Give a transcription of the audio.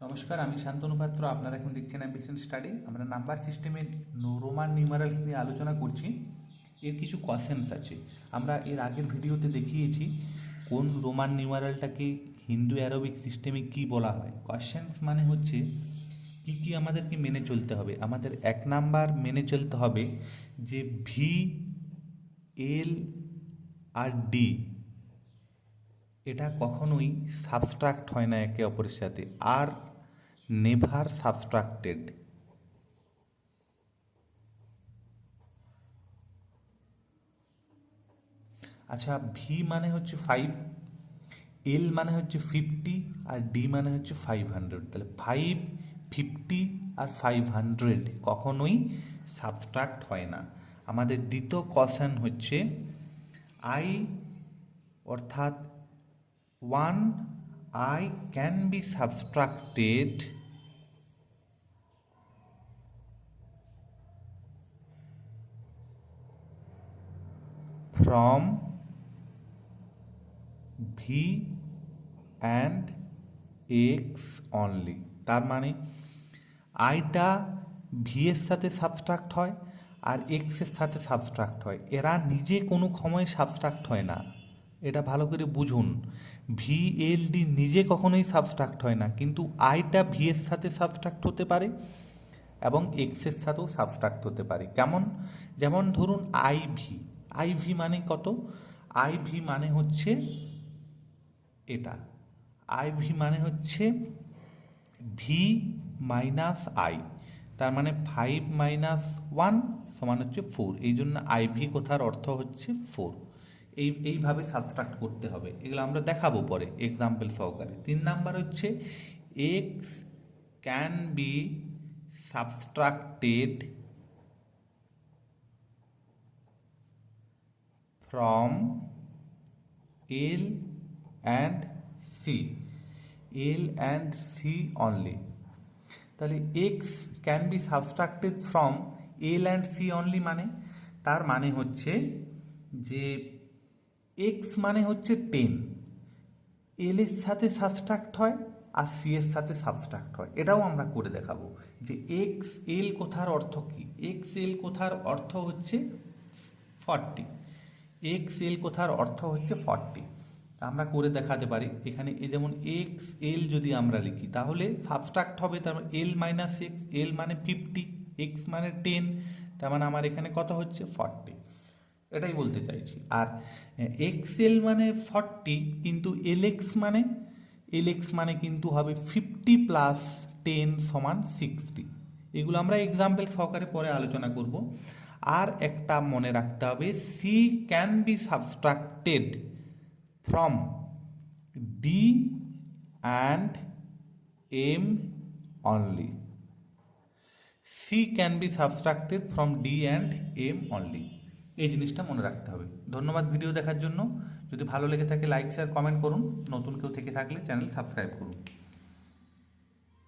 নমস্কার, আমি শান্তনু পাত্র। আপনারা এখন দেখছেন অ্যাম্বিশন স্টাডি আমরা নাম্বার সিস্টেমে রোমান নিউমারালস নিয়ে আলোচনা করছি। এর কিছু কোয়েশ্চেন্স আছে। আমরা এর আগের ভিডিওতে দেখিয়েছি কোন রোমান নিউমারালটাকে হিন্দু অ্যারোবিক সিস্টেমে কি বলা হয়। কোয়েশ্চেন্স মানে হচ্ছে, কি কি আমাদেরকে মেনে চলতে হবে? আমাদের এক নাম্বার মেনে চলতে হবে যে ভি এল আর ডি এটা কখনোই সাবস্ট্রাক্ট হয় না একে অপরের সাথে। আর নেভার সাবস্ট্রাক্টেড। আচ্ছা ভি মানে হচ্ছে ফাইভ এল মানে হচ্ছে ফিফটি আর ডি মানে হচ্ছে ফাইভ হান্ড্রেড তাহলে ফাইভ ফিফটি আর ফাইভ হান্ড্রেড কখনোই সাবস্ট্রাক্ট হয় না। আমাদের দ্বিতীয় কশন হচ্ছে আই অর্থাৎ one I can be subtracted from V and X only তার মানে আইটা ভি এর সাথে সাবস্ট্রাক্ট হয় আর এক্সের সাথে সাবস্ট্রাক্ট হয়। এরা নিজে কোনো সময় সাবস্ট্রাক্ট হয় না। এটা ভালো করে বুঝুন। ভি এল ডি নিজে কখনোই সাবস্ট্রাক্ট হয় না, কিন্তু আইটা ভি এর সাথে সাবস্ট্রাক্ট হতে পারে এবং এক্সের সাথেও সাবস্ট্রাক্ট হতে পারে। কেমন? যেমন ধরুন আই ভি আই ভি মানে কত? আই ভি মানে হচ্ছে এটা। আই ভি মানে হচ্ছে ভি মাইনাস আই তার মানে ফাইভ মাইনাস ওয়ান সমান হচ্ছে ফোর এই জন্য আই ভি কোথার অর্থ হচ্ছে ফোর এই, এইভাবে সাবস্ট্রাক্ট করতে হবে। এগুলো আমরা দেখাবো পরে এক্সাম্পল সহকারে। তিন নাম্বার হচ্ছে X can be subtracted from L and C L and C only. তাহলে X can be subtracted from L and C only মানে? তার মানে হচ্ছে যে এক্স মানে হচ্ছে টেন এল এর সাথে সাবস্ট্রাক্ট হয় আর সি এর সাথে সাবস্ট্রাক্ট হয়। এটাও আমরা করে দেখাবো যে এক্স এল কোথার অর্থ কি? এক্স এল কোথার অর্থ হচ্ছে ফর্টি এক্স এল কোথার অর্থ হচ্ছে ফর্টি আমরা করে দেখাতে পারি। এখানে এ যেমন এক্স এল যদি আমরা লিখি, তাহলে সাবস্ট্রাক্ট হবে, তার এল মাইনাস এক্স এল মানে ফিফটি এক্স মানে টেন তার মানে আমার এখানে কত হচ্ছে ফর্টি এটাই বলতে চাইছি। আর এক্স এল মানে ফর্টি কিন্তু এল এক্স মানে এল এক্স মানে কিন্তু হবে ফিফটি প্লাস টেন সমান সিক্সটি এগুলো আমরা এক্সাম্পল সহকারে পরে আলোচনা করব। আর একটা মনে রাখতে হবে C can be subtracted from D and M only C can be subtracted from D and M only এই জিনিসটা মনে রাখতে হবে। ধন্যবাদ ভিডিও দেখার জন্য। যদি ভালো লেগে থাকে লাইক শেয়ার কমেন্ট করুন। নতুন কেউ থেকে থাকলে চ্যানেল সাবস্ক্রাইব করুন।